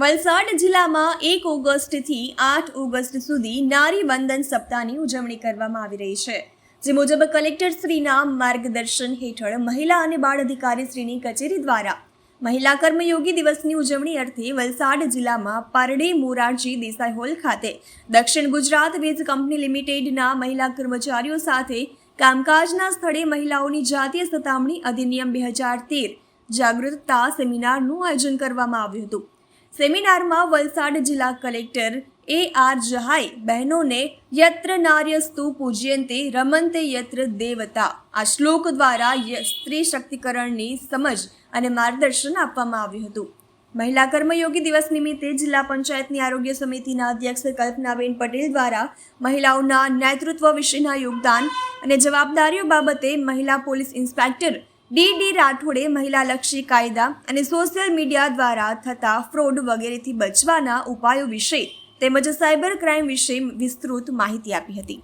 વલસાડ જિલ્લામાં એક ઓગસ્ટથી આઠ ઓગસ્ટ સુધી નારી વંદન સપ્તાહની ઉજવણી કરવામાં આવી રહી છે, જે મુજબ કલેક્ટર શ્રીના માર્ગદર્શન હેઠળ મહિલા અને બાળ અધિકારી શ્રીની કચેરી દ્વારા મહિલા કર્મયોગી દિવસની ઉજવણી અર્થે વલસાડ જિલ્લામાં પારડી મોરારજી દેસાઈ હોલ ખાતે દક્ષિણ ગુજરાત વીજ કંપની લિમિટેડના મહિલા કર્મચારીઓ સાથે કામકાજના સ્થળે મહિલાઓની જાતીય સતામણી અધિનિયમ બે હજાર તેર જાગૃતતા સેમિનારનું આયોજન કરવામાં આવ્યું હતું. સેમિનારમાં વલસાડ જિલ્લા કલેક્ટર એ આર જહાઈ બહેનોને યત્ર નાર્યસ્તુ પૂજ્યંતે રમંતે યત્ર દેવતા આ શ્લોક દ્વારા સ્ત્રી શક્તિકરણની સમજ અને માર્ગદર્શન આપવામાં આવ્યું હતું. મહિલા કર્મયોગી દિવસ નિમિત્તે જિલ્લા પંચાયતની આરોગ્ય સમિતિના અધ્યક્ષ કલ્પનાબેન પટેલ દ્વારા મહિલાઓના નેતૃત્વ વિશેના યોગદાન અને જવાબદારીઓ બાબતે મહિલા પોલીસ ઇન્સ્પેક્ટર ડી ડી રાઠોડે મહિલાલક્ષી કાયદા અને સોશિયલ મીડિયા દ્વારા થતા ફ્રોડ વગેરેથી બચવાના ઉપાયો વિશે તેમજ સાયબર ક્રાઇમ વિશે વિસ્તૃત માહિતી આપી હતી.